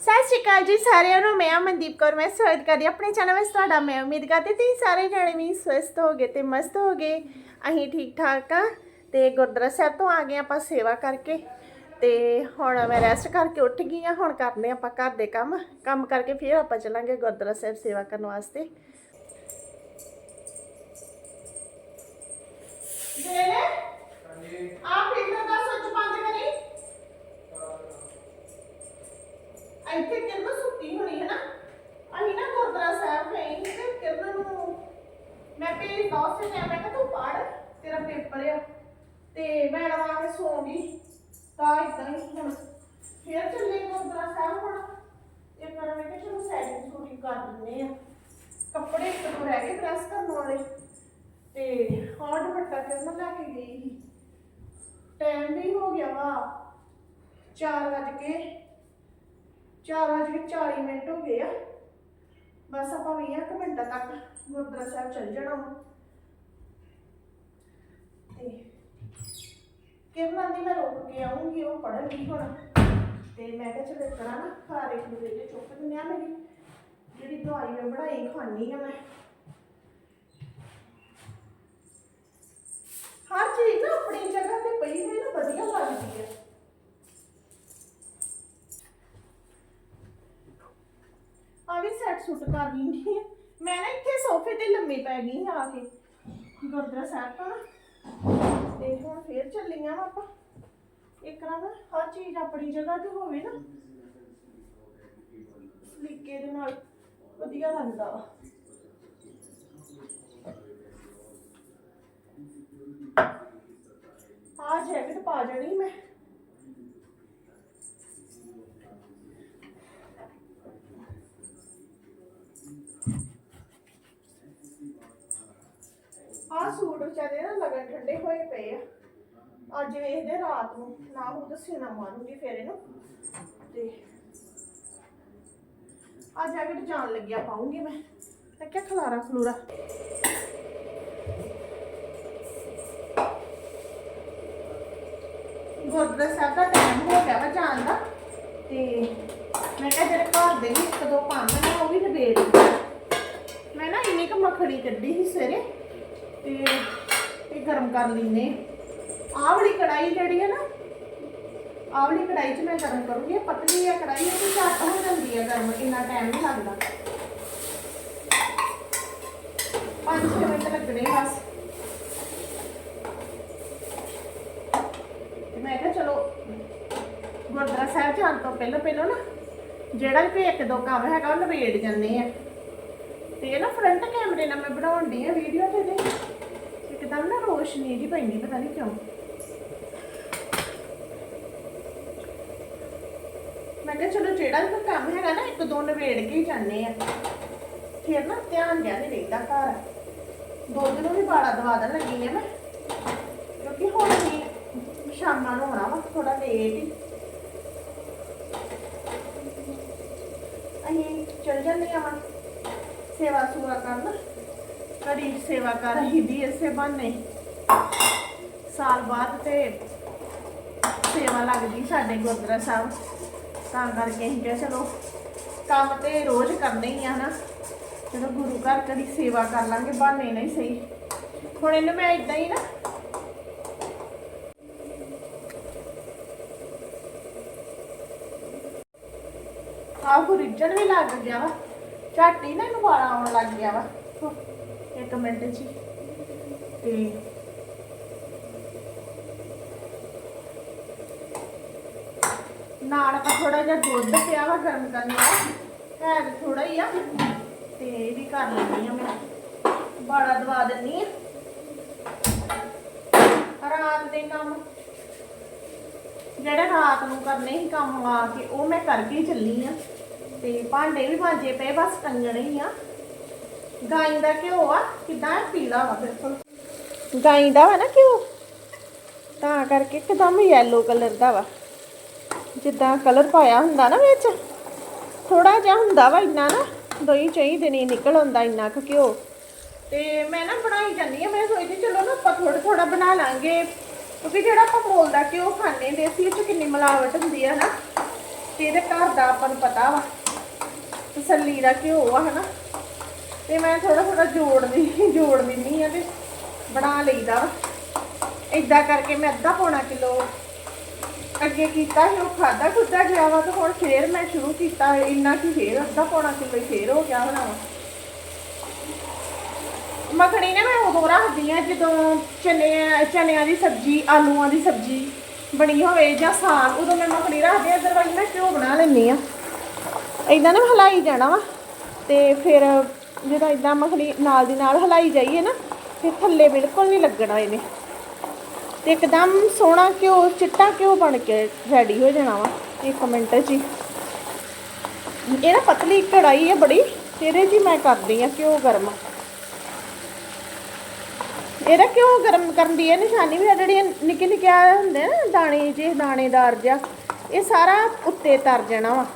ਸਤਿ ਸ਼੍ਰੀ ਅਕਾਲ ਜੀ ਸਾਰਿਆਂ ਨੂੰ ਮੈਂ ਅਮਨਦੀਪ ਕੌਰ ਮੈਂ ਸਵਾਗਤ ਕਰਦੀ ਆਪਣੇ ਚੈਨਲ ਵਿੱਚ ਤੁਹਾਡਾ ਮੈਂ ਉਮੀਦ ਕਰਦੀ ਤੁਸੀਂ ਸਾਰੇ ਜਣੇ ਵੀ ਸਵਸਥ ਹੋਗੇ ਤੇ ਮਸਤ ਹੋਗੇ। ਅਸੀਂ ਠੀਕ ਠਾਕ ਆ ਤੇ ਗੁਰਦੁਆਰਾ ਸਾਹਿਬ ਤੋਂ ਆ ਗਏ ਆਪਾਂ ਸੇਵਾ ਕਰਕੇ ਤੇ ਹੁਣ ਮੈਂ ਰੈਸਟ ਕਰਕੇ ਉੱਠ ਗਈ ਆ ਹੁਣ ਕਰਨੇ ਆਪਾਂ ਘਰ ਦੇ ਕੰਮ। ਕੰਮ ਕਰਕੇ ਫਿਰ ਆਪਾਂ ਚੱਲਾਂਗੇ ਗੁਰਦੁਆਰਾ ਸਾਹਿਬ ਸੇਵਾ ਕਰਨ ਵਾਸਤੇ। ਦੇ ਲੈ ਆ ਫਿਲਟਰ ਦਾ ਸੁੱਚ ਬੰਦ ਕਰੀ ਇੱਥੇ ਕਿਰਨ ਸੁੱਤੀ ਹੋਣੀ ਹੈ ਨਾ। ਅਸੀਂ ਨਾ ਗੁਰਦੁਆਰਾ ਸਾਹਿਬ ਗਏ ਸੀ ਤੇ ਕਿਰਨ ਨੂੰ ਮੈਂ ਭੇਜ ਦੋ ਸੇ ਮੈਂ ਕਿਹਾ ਤੂੰ ਪੜ ਤੇਰਾ ਪੇਪਰ ਆ। ਤੇ ਮੈਂ ਆ ਕੇ ਸੌਂ ਗਈ। ਤਾਂ ਇਦਾਂ ਹੀ ਹੁਣ ਫੇਰ ਚੱਲੇ ਗੁਰਦੁਆਰਾ ਸਾਹਿਬ ਹੁਣ। ਇਹ ਪਰ ਮੈਂ ਕਿਹਾ ਚਲੋ ਸੈਟਿੰਗ ਸੂਟਿੰਗ ਕਰ ਦਿੰਦੇ ਆ। ਕੱਪੜੇ ਇੱਕ ਦੋ ਰਹਿ ਗਏ ਪ੍ਰੈਸ ਕਰਨ ਵਾਲੇ। ਤੇ ਹਾਂ ਦੁਪੱਟਾ ਕਿਰਨ ਲੈ ਕੇ ਗਈ ਸੀ। ਟਾਈਮ ਵੀ ਹੋ ਗਿਆ ਵਾ। 4 ਵਜੇ ਕੇ 4 ਵਜੇ ਕੇ 40 ਮਿੰਟ ਹੋ ਗਏ ਆ। ਬਸ ਆਪਾਂ 20 ਕੁ ਮਿੰਟਾਂ ਤੱਕ ਗੁਰਦੁਆਰਾ ਸਾਹਿਬ ਚੱਲ ਜਾਣਾ ਵਾ। ਤੇ ਕਿਰਨ ਦੀ ਮੈਂ ਰੁਕ ਕੇ ਆਉਂਗੀ ਉਹ ਪੜ੍ਹਨਗੀ ਹੁਣ। ਤੇ ਮੈਂ ਕਿਹਾ ਚਲੋ ਕਰਾਂ ਨਾ ਖਾਰੇ ਖੂਰੇ ਜੇ ਚੁੱਕ ਦਿੰਦੇ ਆ ਮੇਰੀ ਜਿਹੜੀ ਦਵਾਈ ਮੈਂ ਬਣਾਈ ਖਾਣੀ ਆ ਮੈਂ। ਹਰ ਚੀਜ਼ ਨਾ ਆਪਣੀ ਜਗ੍ਹਾ ਤੇ ਪਈ ਹੋਈ ਨਾ ਵਧੀਆ ਲੱਗਦੀ ਹੈ ਸੁੱਟ ਕਰ ਲੈਂਦੀ ਹੈ। ਮੈਂ ਨਾ ਇੱਥੇ ਸੋਫੇ ਤੇ ਲੰਮੀ ਪੈ ਗਈ ਆ ਕੇ। ਗੁਰਦੁਆਰਾ ਸਾਹਿਬ ਤੋਂ ਤੇ ਹੁਣ ਫੇਰ ਚੱਲੀਆਂ ਵਾਂ ਆਪਾਂ। ਇੱਕ ਨਾ ਨਾ ਹਰ ਚੀਜ਼ ਆਪਣੀ ਜਗ੍ਹਾ ਤੇ ਹੋਵੇ ਨਾ। ਸਲੀਕੇ ਦੇ ਨਾਲ ਵਧੀਆ ਲੱਗਦਾ ਵਾ। ਆ ਜੈਕਟ ਪਾ ਜਣੀ ਮੈਂ। ਵਿਚਾਰੇ ਨਾ ਲਗਨ ਠੰਡੇ ਹੋਏ ਪਏ ਆ। ਅੱਜ ਵੇਖਦੇ ਰਾਤ ਨੂੰ, ਨਾ ਹੋ ਤਾਂ ਸੀਨਾ ਮਾਰੂੰਗੀ ਫੇਰ ਇਹਨੂੰ। ਤੇ ਆ ਜੈਕਟ ਜਾਣ ਲੱਗਿਆ ਪਾਉਂਗੀ ਮੈਂ। ਮੈਂ ਕਿਹਾ ਖਲਾਰਾ ਖਲੂਰਾ। ਗੁਰਦੁਆਰਾ ਸਾਹਿਬ ਦਾ ਟਾਈਮ ਹੋ ਗਿਆ ਵਾ ਜਾਣ ਦਾ। ਤੇ ਮੈਂ ਕਿਹਾ ਜਿਹੜੇ ਘਰ ਦੇ ਵੀ ਇੱਕ ਦੋ ਕੰਮ ਨੇ, ਉਹ ਵੀ ਨਿਬੇੜ ਮੈਂ ਨਾ ਇੰਨੀ ਕੁ ਮੱਖਣੀ ਕੱਢੀ ਸੀ ਸਵੇਰੇ। ਤੇ ਇਹ ਗਰਮ ਕਰ ਲੈਨੇ ਆਹ ਵਾਲੀ ਕੜਾਈ ਜਿਹੜੀ ਹੈ ਨਾ, ਆਹ ਵਾਲੀ ਕੜਾਈ 'ਚ ਮੈਂ ਗਰਮ ਕਰੂੰਗੀ। ਇਹ ਪਤਲੀ ਆ ਕੜਾਈ ਹੈ ਤੇ ਝੱਟ ਹੋ ਜਾਂਦੀ ਹੈ ਗਰਮ, ਇੰਨਾ ਟਾਈਮ ਨਹੀਂ ਲੱਗਦਾ। 5-6 ਮਿੰਟ ਲੱਗਣੇ ਬਸ। ਮੈਂ ਕਿਹਾ ਚਲੋ, ਗੁਰਦੁਆਰਾ ਸਾਹਿਬ ਜਾਣ ਤੋਂ ਪਹਿਲਾਂ ਪਹਿਲਾਂ ਨਾ, ਜਿਹੜਾ ਵੀ ਇੱਕ ਦੋ ਕੰਮ ਹੈਗਾ, ਉਹ ਨਵੇੜ ਜਾਂਦੇ ਆ। ਤੇ ਇਹ ਨਾ ਫਰੰਟ ਕੈਮਰੇ ਨਾਲ ਮੈਂ ਬਣਾਉਣ ਦੀ ਆ ਵੀਡੀਓ ਤੇ ਦੇ ਇੱਕਦਮ ਨਾ ਰੋਸ਼ਨੀ ਜੀ ਪੈਂਦੀ, ਪਤਾ ਨਹੀਂ ਕਿਉਂ। ਮੈਂ ਕਿਹਾ ਚਲੋ ਜਿਹੜਾ ਵੀ ਕੰਮ ਹੈਗਾ ਨਾ, ਇੱਕ ਦੋ ਨਵੇੜ ਕੇ ਹੀ ਜਾਂਦੇ ਆ। ਫਿਰ ਨਾ ਧਿਆਨ ਜਿਹਾ ਨਹੀਂ ਰਹਿੰਦਾ ਘਰ। ਦੁੱਧ ਨੂੰ ਵੀ ਬਾੜਾ ਦਵਾ ਦੇਣ ਲੱਗੀ ਆ ਮੈਂ। ਕਿਉਂਕਿ ਹੁਣ ਵੀ ਸ਼ਾਮਾਂ ਨੂੰ ਹੋਣਾ ਵਾ ਥੋੜਾ ਲੇਟ ਹੀ। ਅਸੀਂ ਚਲ ਜਾਂਦੇ ਆ ਸੇਵਾ ਸੂਆ ਕਰਨ। ਘੜੀ ਸੇਵਾ ਕਰ ਰਹੀ ਦੀ ਇਸੇ ਬਹਾਨੇ। ਸਾਲ ਬਾਅਦ ਤੇ ਸੇਵਾ ਲੱਗਦੀ ਸਾਡੇ ਗੁਰਦੁਆਰਾ ਸਾਹਿਬ। ਤਾਂ ਕਰਕੇ ਅਸੀਂ ਕਿਹਾ ਚਲੋ, ਕੰਮ ਤੇ ਰੋਜ਼ ਕਰਨੇ ਹੀ ਆ ਹਨਾ ਚਲੋ ਗੁਰੂ ਘਰ ਕਦੀ ਸੇਵਾ ਕਰ ਲਾਂਗੇ, ਬਹਾਨੇ ਨਹੀਂ ਸਹੀ। ਹੁਣ ਇਹਨੂੰ ਮੈਂ ਇਦਾਂ ਹੀ ਨਾ ਆਹ ਰਿਜਣ ਵੀ ਲੱਗ ਗਿਆ ਵਾ। ਝੱਟ ਹੀ ਨਾ ਇਹਨੂੰ ਵਾਲਾ ਆਉਣ ਲੱਗ ਗਿਆ ਵਾ। ਇੱਕ ਮਿੰਟ ਚ ਹੀ। ਤੇ ਨਾਲ ਆਪਾਂ ਥੋੜਾ ਜਿਹਾ ਦੁੱਧ ਪਿਆ ਵਾ ਗਰਮ ਕਰਨ ਵਾਲਾ ਹੈ ਥੋੜਾ ਹੀ ਆ ਤੇ ਇਹ ਵੀ ਕਰ ਲੈਣੀ ਆ ਮੈਂ ਬਾੜਾ ਦਵਾ ਦਿੰਨੀ ਆ ਰਾਤ ਦੇ ਕੰਮ ਜਿਹੜੇ ਰਾਤ ਨੂੰ ਕਰਨੇ ਸੀ ਕੰਮ ਆ ਕੇ ਉਹ ਮੈਂ ਕਰਕੇ ਹੀ ਚੱਲੀ ਆ ਤੇ ਭਾਂਡੇ ਵੀ ਮਾਂਜੇ ਪਏ ਬਸ ਟੰਗਣੇ ਹੀ ਆ ਗਾਈ ਦਾ ਘਿਓ ਆ? ਕਿਦਾਂ ਪੀਲਾ ਵਾ ਬਿਲਕੁਲ। ਗਾਈ ਦਾ ਵਾ ਨਾ ਘਿਓ ਤਾਂ ਕਰਕੇ ਇੱਕਦਮ ਯੈਲੋ ਕਲਰ ਦਾ ਵਾ। ਜਿੱਦਾਂ ਕਲਰ ਪਾਇਆ ਹੁੰਦਾ ਨਾ ਵਿੱਚ ਥੋੜਾ ਜਿਹਾ ਹੁੰਦਾ ਵਾ ਇੰਨਾ ਨਾ ਦੋਈ ਚਈ ਦਿਨੀ ਨਿਕਲ ਆਉਂਦਾ ਇੰਨਾ ਕੁ ਘਿਓ। ਤੇ ਮੈਂ ਨਾ ਬਣਾਈ ਜਾਂਦੀ ਆ ਮੈਂ ਸੋਚਦੀ ਚਲੋ ਨਾ ਆਪਾਂ ਥੋੜਾ ਥੋੜਾ ਬਣਾ ਲਾਂਗੇ। ਕਿਉਂਕਿ ਜਿਹੜਾ ਆਪਾਂ ਮੋਲ ਦਾ ਘਿਓ ਖਾਣੇ ਦੇਸੀ ਵਿੱਚ ਕਿੰਨੀ ਮਿਲਾਵਟ ਹੁੰਦੀ ਆ ਨਾ। ਤੇ ਇਹਦੇ ਘਰ ਦਾ ਆਪਾਂ ਨੂੰ ਪਤਾ ਵਾ। ਤਸੱਲੀ ਦਾ ਘਿਓ ਆ ਹਨਾ। ਤੇ ਮੈਂ ਥੋੜਾ ਥੋੜਾ ਜੋੜਦੀ ਜੋੜ ਦਿੰਨੀ ਆ ਤੇ ਬਣਾ ਲਈਦਾ ਵਾ। ਏਦਾਂ ਕਰਕੇ ਮੈਂ ਅੱਧਾ ਪੌਣਾ ਕਿਲੋ ਅੱਗੇ ਕੀਤਾ ਸੀ, ਉਹ ਖਾਦਾ ਖੁੱਦਾ ਗਿਆ ਵਾ ਤੇ ਹੁਣ ਫੇਰ ਮੈਂ ਸ਼ੁਰੂ ਕੀਤਾ, ਇੰਨਾ ਕਿ ਫੇਰ ਅੱਧਾ ਪੌਣਾ ਕਿਲੋ ਹੀ ਫੇਰ ਹੋ ਗਿਆ ਹੋਣਾ ਮੱਖਣੀ ਨੇ ਮੈਂ ਉਦੋਂ ਰੱਖਦੀ ਆ ਜਦੋਂ ਚਨੇ, ਚਨਿਆਂ ਦੀ ਸਬਜ਼ੀ, ਆਲੂਆਂ ਦੀ ਸਬਜ਼ੀ ਬਣੀ ਹੋਵੇ ਜਾਂ ਸਾਗ, ਉਦੋਂ ਮੈਂ ਮੱਖਣੀ ਰੱਖਦੀ ਆ ਅਦਰਵਾਈਜ਼ ਮੈਂ ਘਿਓ ਬਣਾ ਲੈਂਦੀ ਆ ਇਦਾਂ ਨਾ ਹਲਾਈ ਜਾਣਾ ਵਾ ਤੇ ਫਿਰ ਜਦੋਂ ਇਦਾਂ ਮੱਖਣੀ ਨਾਲ ਦੀ ਨਾਲ ਹਲਾਈ ਜਾਈਏ ਨਾ, ਫਿਰ ਥੱਲੇ ਬਿਲਕੁਲ ਨਹੀਂ ਲੱਗਣਾ ਇਹਨੇ। ਤੇ ਇੱਕਦਮ ਸੋਹਣਾ ਘਿਓ, ਚਿੱਟਾ ਘਿਓ ਬਣ ਕੇ ਰੈਡੀ ਹੋ ਜਾਣਾ ਵਾ, ਇੱਕ ਮਿੰਟ 'ਚ ਹੀ ਇਹ ਨਾ ਪਤਲੀ ਕੜਾਈ ਹੈ ਬੜੀ ਤੇ ਇਹਦੇ 'ਚ ਮੈਂ ਕਰਦੀ ਆ ਘਿਓ ਗਰਮ। ਇਹਦਾ ਕਿਉਂ ਗਰਮ ਕਰਨ ਦੀ ਇਹ ਨਿਸ਼ਾਨੀ ਵੀ ਆ ਜਿਹੜੀਆਂ ਨਿੱਕੇ ਨਿੱਕੇ ਹੁੰਦੇ ਨਾ, ਦਾਣੇ ਜੇ ਦਾਣੇਦਾਰ ਜਿਹਾ, ਇਹ ਸਾਰਾ ਉੱਤੇ ਤਰ ਜਾਣਾ ਵਾ।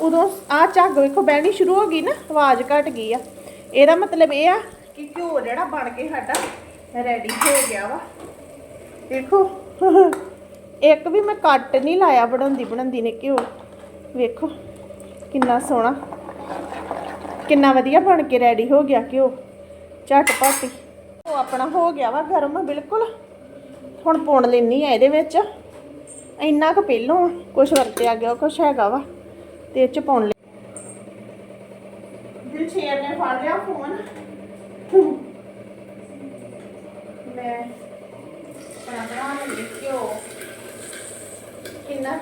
ਉਦੋਂ ਆ ਝੱਗ ਵੇਖੋ ਬਹਿਣੀ ਸ਼ੁਰੂ ਹੋ ਗਈ ਨਾ, ਆਵਾਜ਼ ਘਟ ਗਈ ਆ। ਇਹਦਾ ਮਤਲਬ ਇਹ ਆ ਕਿ ਘਿਓ ਜਿਹੜਾ ਬਣ ਕੇ ਸਾਡਾ ਰੈਡੀ ਹੋ ਗਿਆ ਵਾ। ਦੇਖੋ, ਇੱਕ ਵੀ ਮੈਂ ਕੱਟ ਨਹੀਂ ਲਾਇਆ ਬਣਾਉਂਦੀ ਬਣਾਉਂਦੀ ਨੇ ਘਿਓ। ਵੇਖੋ, ਕਿੰਨਾ ਸੋਹਣਾ। ਕਿੰਨਾ ਵਧੀਆ ਬਣ ਕੇ ਰੈਡੀ ਹੋ ਗਿਆ ਘਿਓ। ਝਟਪਟ ਹੀ। ਉਹ ਆਪਣਾ ਹੋ ਗਿਆ ਵਾ ਗਰਮ, ਬਿਲਕੁਲ। ਹੁਣ ਪੁਣ ਲੈਣੀ ਆ ਇਹਦੇ ਵਿੱਚ। ਇੰਨਾ ਕੁ ਪਹਿਲੋਂ ਕੁਝ ਵਰਤਿਆ ਗਿਆ ਕੁਝ ਹੈਗਾ ਵਾ। ਤੇ ਇਹ ਚ ਪਾਉਣ ਲਈ। ਦਿਲ ਨੇ ਫੜ ਲਿਆ ਫੋਨ ਮੈਂ ਆਪਣਾ ਬਣਾ ਲਈ ਕਿੰਨਾ?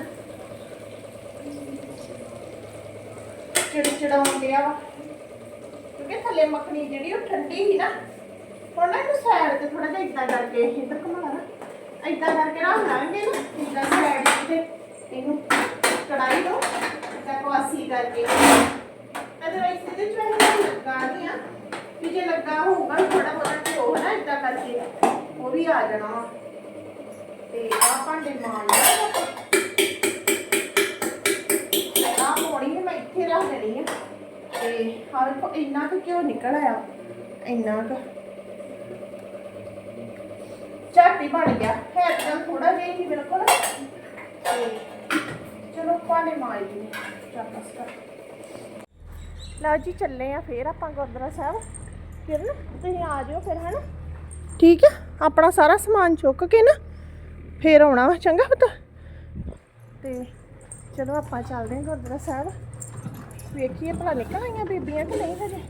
ਚਿੜਚਿੜਾਉਣ ਡਿਆ। ਕਿਉਂਕਿ ਥੱਲੇ ਮੱਖਣੀ ਜਿਹੜੀ ਉਹ ਠੰਡੀ ਸੀ ਨਾ, ਹੁਣ ਨਾ ਇਹਨੂੰ ਸਾਈਡ ਤੇ ਥੋੜਾ ਜਿਹਾ ਇਦਾਂ ਕਰਕੇ ਇੱਧਰ ਘੁਮਾ ਇਦਾਂ ਕਰਕੇ ਰੱਖ ਲਾਂਗੇ ਨਾ ਇਦਾਂ ਸਾਈਡ ਤੇ। ਇਹਨੂੰ ਕੜਾਈ ਨੂੰ ਇਦਾਂ ਕੁਆਸੀ ਕਰਕੇ। ਅਦਰਵਾਈਜ਼ ਇਹਦੇ ਚ ਵੈਸੇ ਲੱਗਾ ਨਹੀਂ ਆ ਵੀ ਜੇ ਲੱਗਾ ਹੋਊਗਾ ਥੋੜਾ ਬਹੁਤਾ ਘਿਓ ਨਾ ਇਦਾਂ ਕਰਕੇ ਉਹ ਵੀ ਆ ਜਾਣਾ ਤੇ ਆਹ ਭਾਂਡੇ ਮਾਰ ਲਿਆ ਆ ਪੌੜੀ ਮੈਂ ਇੱਥੇ ਰੱਖ ਦੇਣੀ ਆ। ਤੇ ਆਹ ਵੇਖੋ, ਇੰਨਾ ਕੁ ਘਿਓ ਨਿਕਲ ਆਇਆ। ਇੰਨਾ ਕੁ। ਝੱਟ ਹੀ ਬਣ ਗਿਆ। ਹੈ ਤਾਂ ਥੋੜਾ ਜਿਹਾ ਹੀ ਬਿਲਕੁਲ। ਤੇ ਚਲੋ ਪਾਣੀ ਮਾਰੀ ਕਰ। ਲਓ ਜੀ ਚੱਲੇ ਆ ਫੇਰ ਆਪਾਂ ਗੁਰਦੁਆਰਾ ਸਾਹਿਬ। ਫਿਰ ਨਾ ਤੁਸੀਂ ਆ ਜਿਓ ਫਿਰ ਹਨਾ? ਠੀਕ ਆ ਆਪਣਾ ਸਾਰਾ ਸਮਾਨ ਚੁੱਕ ਕੇ ਨਾ ਫੇਰ ਆਉਣਾ ਵਾ ਚੰਗਾ ਪਤਾ। ਤੇ ਚਲੋ ਆਪਾਂ ਚੱਲਦੇ ਹਾਂ ਗੁਰਦੁਆਰਾ ਸਾਹਿਬ। ਵੇਖੀਏ ਭਲਾ ਨਿਕਲ ਆਈਆਂ ਬੀਬੀਆਂ ਕਿ ਨਹੀਂ ਹਜੇ।